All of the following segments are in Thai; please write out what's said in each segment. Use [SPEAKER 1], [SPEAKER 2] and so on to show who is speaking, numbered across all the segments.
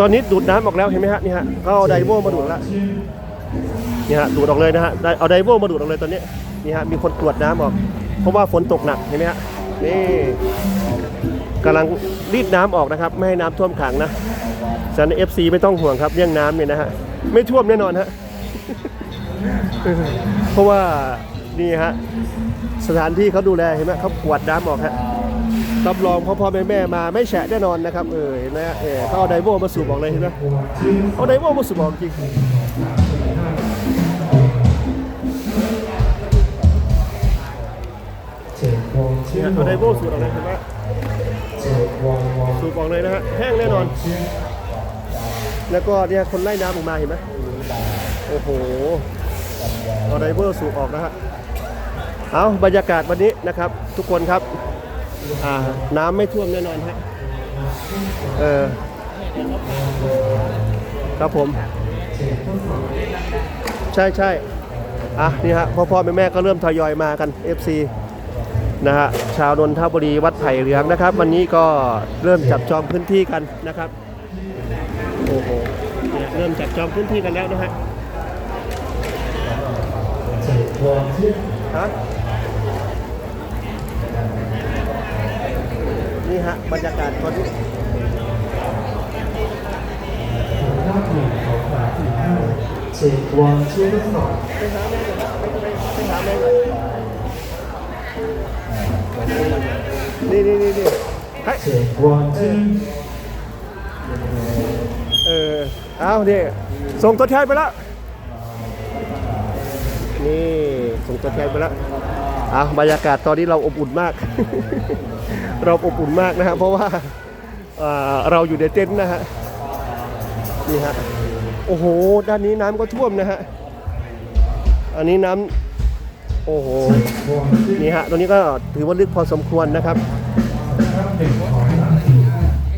[SPEAKER 1] ตอนนี้ดูดน้ำออกแล้วเห็นไหมฮะนี่ฮะเขาเอาไดโวมาดูดแล้วนี่ฮะดูดออกเลยนะฮะไดเอาไดโวมาดูดออกเลยตอนนี้นี่ฮะมีคนตรวจน้ำออก เพราะว่าฝนตกหนักเห็นไหมฮะนี่กำลังรีดน้ำออกนะครับ ไม่ให้น้ำท่วมขังนะฉันเอฟซีไม่ต้องห่วงครับเรื่องน้ำเนี่ยนะฮะไม่ท่วมแน่นอนฮะเพราะว่านี่ฮะสถานที่เขาดูแลเห็นไหมเขากวดน้ำออกฮะ รับรองพ่อพ่อแม่แม่มาไม่แฉะแน่นอนนะครับเออเห็นไหมฮะเออเขาเอาไดโวมาสูบออกเลยเห็นไหมเอาไดโวมาสูบออกจริงเนี่ยเอาไดโวสูบออกเลยเห็นไหมสูบออกเลยนะฮะแห้งแน่นอน แล้วก็เนี่ยคนไล่น้ำออกมาเห็นไหมโอ้โหเอาไดเวอร์สูบออกนะฮะเอาบรรยากาศวันนี้นะครับ ทุกคนครับ อ่า น้ำไม่ท่วมแน่นอนฮะเออครับผม ใช่ใช่อะนี่ฮะพ่อพ่อแม่แม่ก็เริ่มทยอยมากัน FC นะฮะชาวนนทบุรีวัดไผ่เหลืองนะครับ วันนี้ก็เริ่มจับจองพื้นที่กันนะครับโอ้โหเริ่มจับจองพื้นที่กันแล้วนะฮะฮะ นี่ฮะบรรยากาศตอนนี้
[SPEAKER 2] เจ็ดวันเชื่อสอง
[SPEAKER 1] ไปหาแม่เลยไปหาแม่เลยนี่นี่นี่นี่เจ็
[SPEAKER 2] ดวัน
[SPEAKER 1] เชื่อเออเอาเนี่ส่งตัวแทนไปแล้วนี่ส่งตัวแทนไปแล้วอะบรรยากาศตอนนี้เราอบอุ่นมาก เราอบอุ่นมากนะฮะเพราะว่าเราอยู่ในเต็นท์นะฮะนี่ฮะโอ้โห ด้านนี้น้ำก็ท่วมนะฮะอันนี้น้ำโอ้โหนี่ฮะตรงนี้ก็ถือว่าลึกพอสมควรนะครับ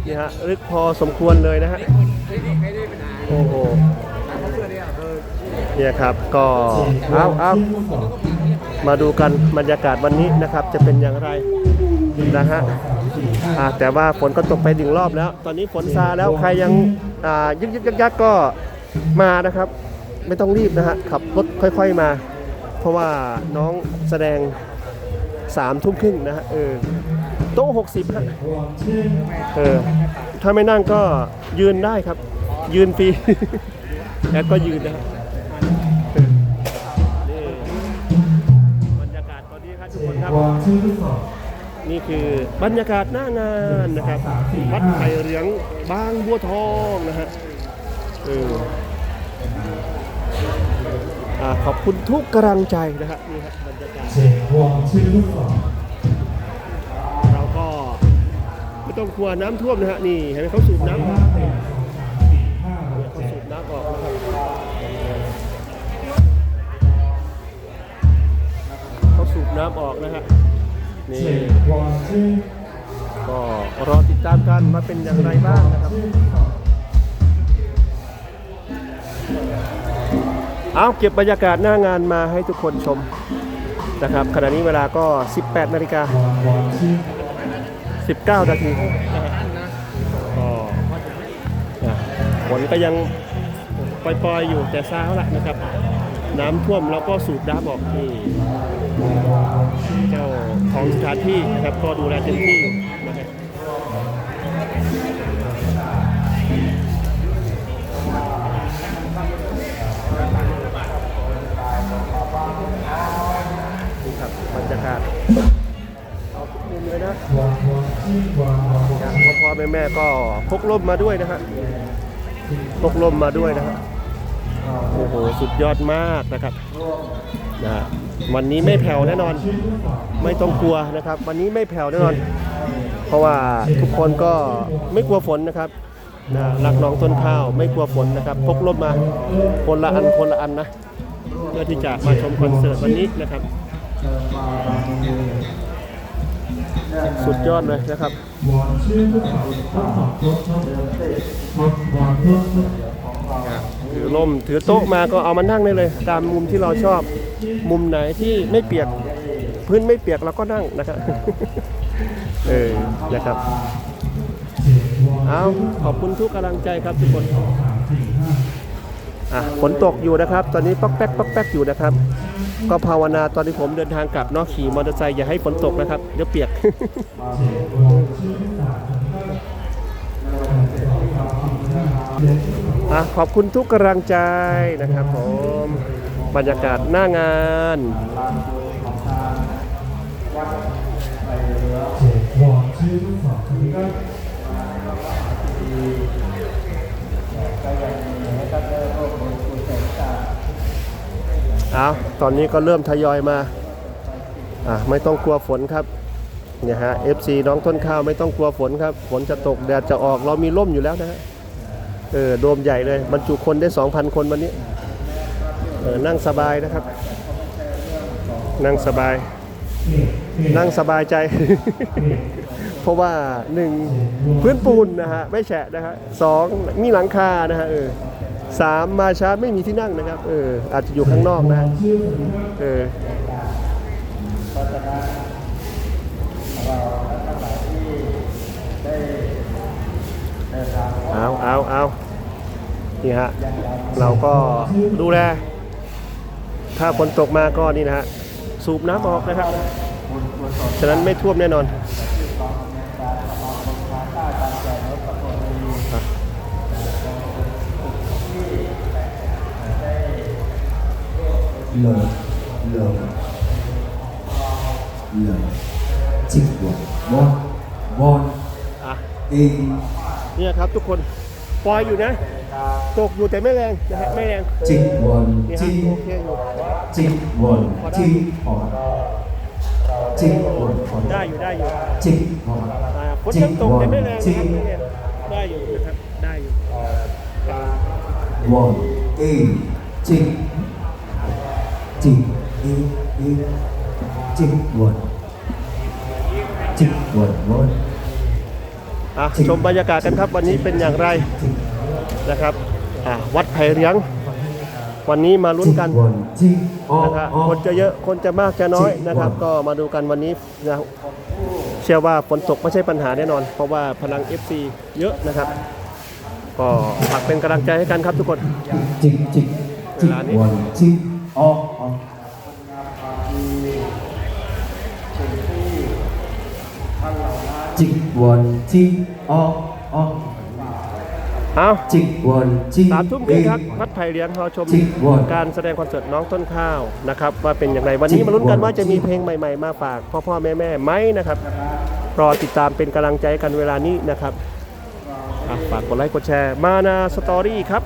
[SPEAKER 1] นี่ฮะลึกพอสมควรเลยนะฮะโอ้โหเนี่ยครับก็เอาเอามาดูกันบรรยากาศวันนี้นะครับจะเป็นอย่างไร นะฮะแต่ว่าฝนก็ตกไปถึงรอบแล้ว ตอนนี้ฝนซาแล้วใครยังยึกยึกยักยักก็มานะครับ ไม่ต้องรีบนะฮะขับรถค่อยๆมา เพราะว่าน้องแสดงสามทุ่มครึ่งนะฮะเออโต๊ะหกสิบฮะเออถ้าไม่นั่งก็ยืนได้ครับ ยืนฟรีแล้วก็ยืนนะบรรยากาศตอนนี้ครับทุกคนครับ นี่คือบรรยากาศหน้างานนะครับวัดไผ่เรียงบางบัวทองนะฮะเออขอบคุณทุกกำลังใจนะฮะนี่ฮะบรรยากาศ
[SPEAKER 2] เสียงวงชื่อลูก
[SPEAKER 1] เราก็ไม่ต้องกลัวน้ำท่วมนะฮะนี่เห็นไหมเขาสูบน้ำ ก็รอติดตามกันมาเป็นอย่างไรบ้างนะครับ เอาเก็บบรรยากาศหน้างานมาให้ทุกคนชมนะครับขณะนี้เวลาก็ 18 นาฬิกา。19 นาทีก็ฝนก็ยังปล่อยๆอยู่แต่เช้าละนะครับ น้ำท่วมเราก็สูบน้ำออกที่เจ้าของสถานที่ครับก็ดูแลเต็มที่นะครับมับบรรากเอาทุกมุมเลยนะพ่อพ่อแม่ก็พกล่มมาด้วยนะฮะพกล่มมาด้วยนะฮะ โอ้โห สุดยอดมากนะครับนะวันนี้ไม่แผ่วแน่นอน ไม่ต้องกลัวนะครับ วันนี้ไม่แผ่วแน่นอน เพราะว่าทุกคนก็ไม่กลัวฝนนะครับนะรักน้องต้นข้าวไม่กลัวฝนนะครับพกร่มมาคนละอันคนละอันนะเพื่อที่จะมาชมคอนเสิร์ตวันนี้นะครับ สุดยอดเลยนะครับ ร่ม ถือโต๊ะมาก็เอามานั่งได้เลย ตามมุมที่เราชอบ มุมไหนที่ไม่เปียก พื้นไม่เปียกเราก็นั่งนะครับเออนะครับเอาขอบคุณทุกกำลังใจครับทุกคนอะฝนตกอยู่นะครับ ตอนนี้ป๊อกแป๊กป๊อกแป๊กอยู่นะครับ ก็ภาวนาตอนที่ผมเดินทางกลับเนาะขี่มอเตอร์ไซค์อย่าให้ฝนตกนะครับเดี๋ยวเปียก อะขอบคุณทุกกำลังใจนะครับผมบรรยากาศหน้างาน
[SPEAKER 2] บอกชื่อลูกสาวคนนี้
[SPEAKER 1] เอาตอนนี้ก็เริ่มทยอยมา อะไม่ต้องกลัวฝนครับ เนี่ยฮะ FC น้องต้นข้าวไม่ต้องกลัวฝนครับ ฝนจะตกแดดจะออกเรามีร่มอยู่แล้วนะฮะ เออโดมใหญ่เลยบรรจุคนได้ 2,000 คนวันนี้เออนั่งสบายนะครับ นั่งสบาย นั่งสบายใจ เพราะว่าหนึ่งพื้นปูนนะฮะไม่แฉะนะฮะสองมีหลังคานะฮะเออสามมาช้าไม่มีที่นั่งนะครับเอออาจจะอยู่ข้างนอกนะฮะเออ เอาเอาเอานี่ฮะ เราก็ดูแล ถ้าฝนตกมาก็นี่นะฮะ สูบน้ำออกนะครับ ฉะนั้นไม่ท่วมแน่นอน
[SPEAKER 3] lờ lờ lờ chích của bon bon
[SPEAKER 1] อะ
[SPEAKER 3] y
[SPEAKER 1] เนี่ยครับทุกคนปล่อยอยู่นะ ตกอยู่แต่ไม่แรงนะฮะไม่แรง
[SPEAKER 3] chích bon
[SPEAKER 1] นี่ฮะ
[SPEAKER 3] chi
[SPEAKER 1] โอเคอยู่
[SPEAKER 3] chích bon chi họ chích bon họ
[SPEAKER 1] ได้อยู่ได้อยู่
[SPEAKER 3] chích họ
[SPEAKER 1] อ่าฝนยังตกแต่ไม่แรงนะครับไม่แรงได้อยู่นะครับได้อยู่
[SPEAKER 3] bon y chích chích y y chích bon chích bon bon
[SPEAKER 1] อ่ะชมบรรยากาศกันครับวันนี้เป็นอย่างไรนะครับอะวัดไผ่เลี้ยง วันนี้มาลุ้นกันนะครับคนจะเยอะคนจะมากจะน้อยนะครับ ก็มาดูกันวันนี้นะเชื่อว่าฝนตกไม่ใช่ปัญหาแน่นอน เพราะว่าพลัง FC เยอะนะครับ ก็ฝากเป็นกำลังใจให้กันครับทุกคน
[SPEAKER 3] chích chích chích
[SPEAKER 1] Là đi.
[SPEAKER 3] จิกวันที่ออออ
[SPEAKER 1] เอา
[SPEAKER 3] จิกวันที่
[SPEAKER 1] สามทุ่มครึ่งครับวัดไผ่เลี้ยงเราชม
[SPEAKER 3] จิกวัน
[SPEAKER 1] การแสดงคอนเสิร์ตน้องต้นข้าวนะครับ ว่าเป็นอย่างไรวันนี้มาลุ้นกันว่าจะมีเพลงใหม่ ๆ มาฝากพ่อพ่อแม่แม่ๆไหมนะครับ รอติดตามเป็นกำลังใจกันเวลานี้นะครับอะฝากกดไลค์กดแชร์มานาสตอรี่ครับ